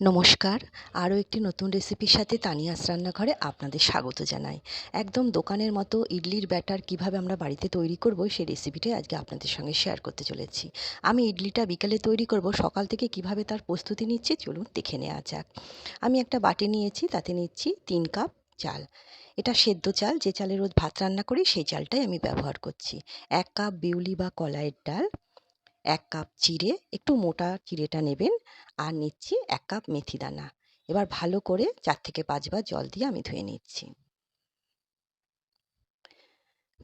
নমস্কার। আরও একটি নতুন রেসিপির সাথে তানিয়াস রান্নাঘরে আপনাদের স্বাগত জানাই। একদম দোকানের মতো ইডলির ব্যাটার কীভাবে আমরা বাড়িতে তৈরি করব সেই রেসিপিটাই আজকে আপনাদের সঙ্গে শেয়ার করতে চলেছি। আমি ইডলিটা বিকালে তৈরি করব, সকাল থেকে কীভাবে তার প্রস্তুতি নিচ্ছি চলুন দেখে নেওয়া যাক। আমি একটা বাটি নিয়েছি, তাতে নিচ্ছি তিন কাপ চাল। এটা সেদ্ধ চাল, যে চালের রোজ ভাত রান্না করি সেই চালটাই আমি ব্যবহার করছি। এক কাপ বিউলি বা কলাইয়ের ডাল এক কাপ চিড়ে একটু মোটা চিড়েটা নেবেন আর নিচ্ছি এক কাপ মেথি দানা। এবার ভালো করে চার থেকে পাঁচবার জল দিয়ে আমি ধুয়ে নিচ্ছি।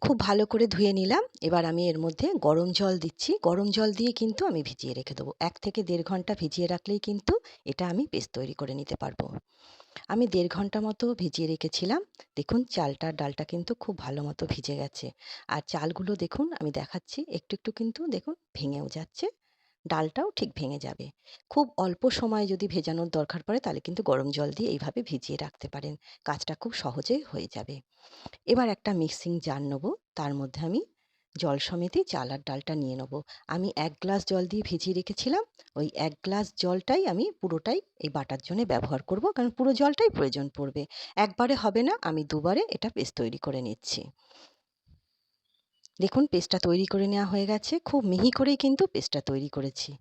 খুব ভালো করে ধুয়ে নিলাম। এবার আমি এর মধ্যে গরম জল দিচ্ছি। গরম জল দিয়ে কিন্তু আমি ভিজিয়ে রেখে দেবো। এক থেকে দেড় ঘণ্টা ভিজিয়ে রাখলেই কিন্তু এটা আমি পেস্ট তৈরি করে নিতে পারব। আমি দেড় ঘণ্টা মতো ভিজিয়ে রেখেছিলাম। দেখুন, চালটা, ডালটা কিন্তু খুব ভালো মতো ভিজে গেছে। আর চালগুলো দেখুন, আমি দেখাচ্ছি। একটু একটু কিন্তু দেখুন, ভেঙেও যাচ্ছে। ডালটাও ঠিক ভেঙে যাবে। খুব অল্প সময় যদি ভেজানোর দরকার পড়ে, তাহলে কিন্তু গরম জল দিয়ে এইভাবে ভিজিয়ে রাখতে পারেন। কাজটা খুব সহজেই হয়ে যাবে। এবার একটা মিক্সিং জার নেব। তার মধ্যে আমি জল সমেতই চাল আর ডালটা নিয়ে নেব। আমি এক গ্লাস জল দিয়ে ভিজিয়ে রেখেছিলাম। ওই এক গ্লাস জলটাই আমি পুরোটাই এই বাটার জন্য ব্যবহার করব। কারণ পুরো জলটাই প্রয়োজন পড়বে। একবারে হবে না, আমি দুবারে এটা পেস্ট তৈরি করে নিচ্ছি। দেখুন, পেস্টটা তৈরি করে নেওয়া হয়ে গেছে। খুব মিহি করেই কিন্তু পেস্টটা তৈরি করেছি।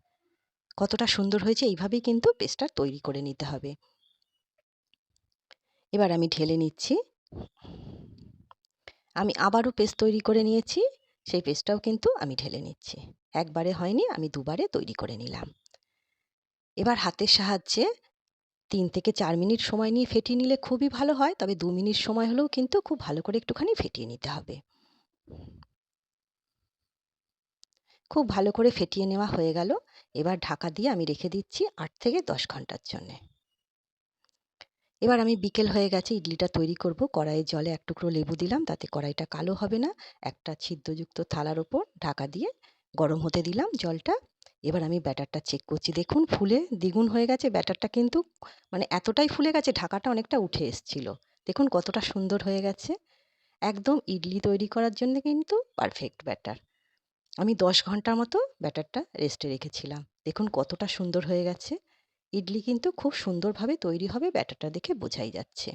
কতটা সুন্দর হয়েছে, এইভাবেই কিন্তু পেস্টটা তৈরি করে নিতে হবে। এবার আমি ঢেলে নিচ্ছি। আমি আবারও পেস্ট তৈরি করে নিয়েছি। সেই পেস্টটাও কিন্তু আমি ঢেলে নিচ্ছি। একবারে হয়নি, আমি দুবারে তৈরি করে নিলাম। এবার হাতের সাহায্যে তিন থেকে চার মিনিট সময় নিয়ে ফেটিয়ে নিলে খুবই ভালো হয়, তবে দু মিনিট সময় হলেও কিন্তু খুব ভালো করে একটুখানি ফেটিয়ে নিতে হবে। খুব ভালো করে ফেটিয়ে নেওয়া হয়ে গেল। এবার ঢাকা দিয়ে আমি রেখে দিচ্ছি আট থেকে দশ ঘণ্টার জন্যে। এবার আমি বিকেল হয়ে গেছে, ইডলিটা তৈরি করব। কড়াইয়ের জলে এক টুকরো লেবু দিলাম, তাতে কড়াইটা কালো হবে না। একটা ছিদ্রযুক্ত থালার ওপর ঢাকা দিয়ে গরম হতে দিলাম জলটা। এবার আমি ব্যাটারটা চেক করছি। দেখুন, ফুলে দ্বিগুণ হয়ে গেছে। ব্যাটারটা কিন্তু মানে এতটাই ফুলে গেছে, ঢাকাটা অনেকটা উঠে এসছিল। দেখুন কতটা সুন্দর হয়ে গেছে। একদম ইডলি তৈরি করার জন্য কিন্তু পারফেক্ট ব্যাটার। আমি দশ ঘণ্টার মতো ব্যাটারটা রেস্টে রেখেছিলাম। দেখুন কতটা সুন্দর হয়ে গেছে। ইডলি কিন্তু খুব সুন্দরভাবে তৈরি হবে ব্যাটারটা দেখে বোঝাই যাচ্ছে।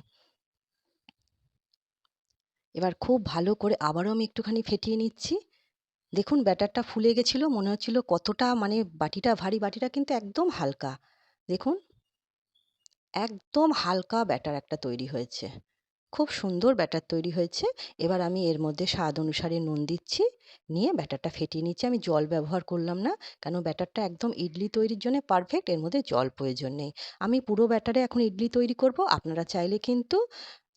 এবার খুব ভালো করে আবারও আমি একটুখানি ফেটিয়ে নিচ্ছি। দেখুন ব্যাটারটা ফুলে গেছিল, মনে হচ্ছিল কতটা মানে বাটিটা ভারী, বাটিটা কিন্তু একদম হালকা। দেখুন, একদম হালকা ব্যাটার একটা তৈরি হয়েছে। খুব সুন্দর ব্যাটার তৈরি হয়েছে। এবার আমি এর মধ্যে স্বাদ অনুসারে নুন দিচ্ছি, নিয়ে ব্যাটারটা ফেটিয়ে নিচ্ছি। আমি জল ব্যবহার করলাম না, কেন ব্যাটারটা একদম ইডলি তৈরির জন্য পারফেক্ট এর মধ্যে জল প্রয়োজন নেই। আমি পুরো ব্যাটারে এখন ইডলি তৈরি করব, আপনারা চাইলে কিন্তু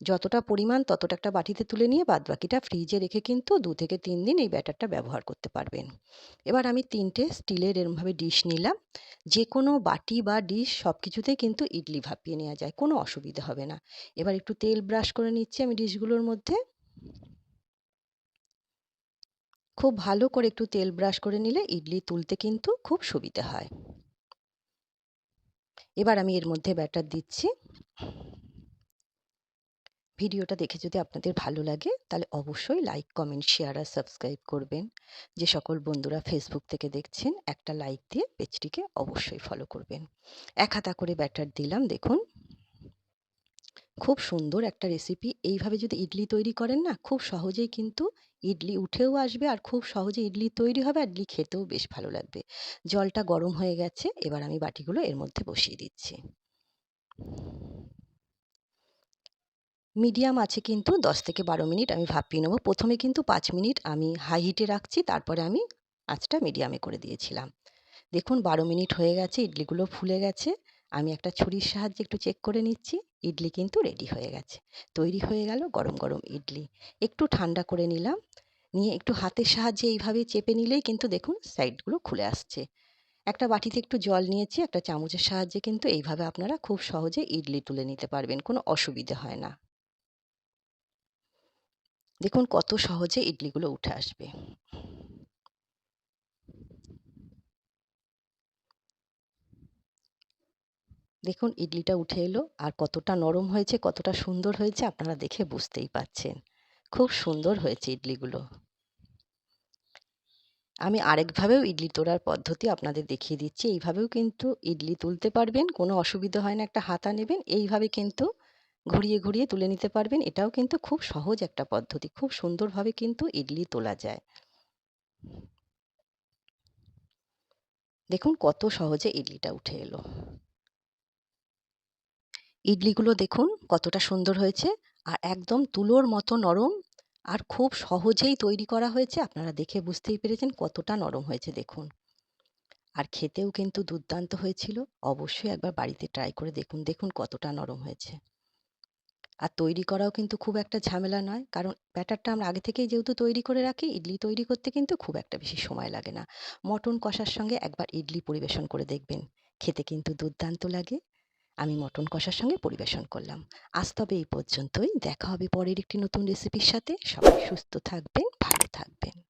যতটা পরিমাণ ততটা একটা বাটিতে তুলে নিয়ে বাদ বাকিটা ফ্রিজে রেখে কিন্তু দু থেকে তিন দিন এই ব্যাটারটা ব্যবহার করতে পারবেন। এবার আমি তিনটে স্টিলের এরমভাবে ডিশ নিলাম। যে কোনো বাটি বা ডিশ সব কিছুতেই কিন্তু ইডলি ভাপিয়ে নেওয়া যায়, কোনো অসুবিধা হবে না। এবার একটু তেল ব্রাশ করে নিচ্ছি আমি ডিশগুলোর মধ্যে। খুব ভালো করে একটু তেল ব্রাশ করে নিলে ইডলি তুলতে কিন্তু খুব সুবিধা হয়। এবার আমি এর মধ্যে ব্যাটার দিচ্ছি। ভিডিওটা দেখে যদি আপনাদের ভালো লাগে, তাহলে অবশ্যই লাইক কমেন্ট শেয়ার আর সাবস্ক্রাইব করবেন। যে সকল বন্ধুরা ফেসবুক থেকে দেখছেন, একটা লাইক দিয়ে পেজটিকে অবশ্যই ফলো করবেন। এক হাতা করে ব্যাটার দিলাম, দেখুন। খুব সুন্দর একটা রেসিপি এইভাবে যদি ইডলি তৈরি করেন না, খুব সহজেই কিন্তু ইডলি উঠেও আসবে আর খুব সহজে ইডলি তৈরি হবে ইডলি খেতেও বেশ ভালো লাগবে। জলটা গরম হয়ে গেছে, এবার আমি বাটিগুলো এর মধ্যে বসিয়ে দিচ্ছি। মিডিয়াম আছে কিন্তু দশ থেকে বারো মিনিট আমি ভাপিয়ে নেব। প্রথমে কিন্তু পাঁচ মিনিট আমি হাই হিটে রাখছি, তারপরে আমি আঁচটা মিডিয়ামে করে দিয়েছিলাম। দেখুন, বারো মিনিট হয়ে গেছে, ইডলিগুলো ফুলে গেছে। আমি একটা ছুরির সাহায্যে একটু চেক করে নিচ্ছি, ইডলি কিন্তু রেডি হয়ে গেছে। তৈরি হয়ে গেল গরম গরম ইডলি। একটু ঠান্ডা করে নিলাম। নিয়ে একটু হাতের সাহায্যে এইভাবে চেপে নিলেই কিন্তু দেখুন, সাইডগুলো খুলে আসছে। একটা বাটিতে একটু জল নিয়েছি, একটা চামচের সাহায্যে কিন্তু এইভাবে আপনারা খুব সহজে ইডলি তুলে নিতে পারবেন, কোনো অসুবিধে হয় না। দেখুন কত সহজে ইডলিগুলো উঠে আসবে দেখুন ইডলিটা উঠে এলো আর কতটা নরম হয়েছে, কতটা সুন্দর হয়েছে আপনারা দেখে বুঝতেই পাচ্ছেন খুব সুন্দর হয়েছে ইডলিগুলো আমি আরেকভাবেও ইডলি তোলার পদ্ধতি আপনাদের দেখিয়ে দিচ্ছি। এইভাবেও কিন্তু ইডলি তুলতে পারবেন। কোনো অসুবিধা হয় না। একটা হাতা নেবেন। এইভাবে কিন্তু ঘুরিয়ে, ঘুরিয়ে তুলে নিতে পারবেন। এটাও কিন্তু খুব সহজ একটা পদ্ধতি। খুব সুন্দরভাবে কিন্তু ইডলি তোলা যায়। দেখুন কত সহজে ইডলিটা উঠে এলো। ইডলিগুলো দেখুন কতটা সুন্দর হয়েছে। আর একদম তুলোর মতো নরম আর খুব সহজেই তৈরি করা হয়েছে। আপনারা দেখে বুঝতেই পেরেছেন কতটা নরম হয়েছে দেখুন। আর খেতেও কিন্তু দুর্দান্ত হয়েছিল। অবশ্যই একবার বাড়িতে ট্রাই করে দেখুন। দেখুন কতটা নরম হয়েছে। আর তৈরি করাও কিন্তু খুব একটা ঝামেলা নয়। কারণ ব্যাটারটা আমরা আগে থেকেই যেহেতু তৈরি করে রাখি, ইডলি তৈরি করতে কিন্তু খুব একটা বেশি সময় লাগে না। মটন কষার সঙ্গে একবার ইডলি পরিবেশন করে দেখবেন। খেতে কিন্তু দুর্দান্ত লাগে। আমি মটন কষার সঙ্গে পরিবেশন করলাম। আজ তবে এই পর্যন্তই। দেখা হবে পরের একটি নতুন রেসিপির সাথে। সবাই সুস্থ থাকবেন, ভালো থাকবেন।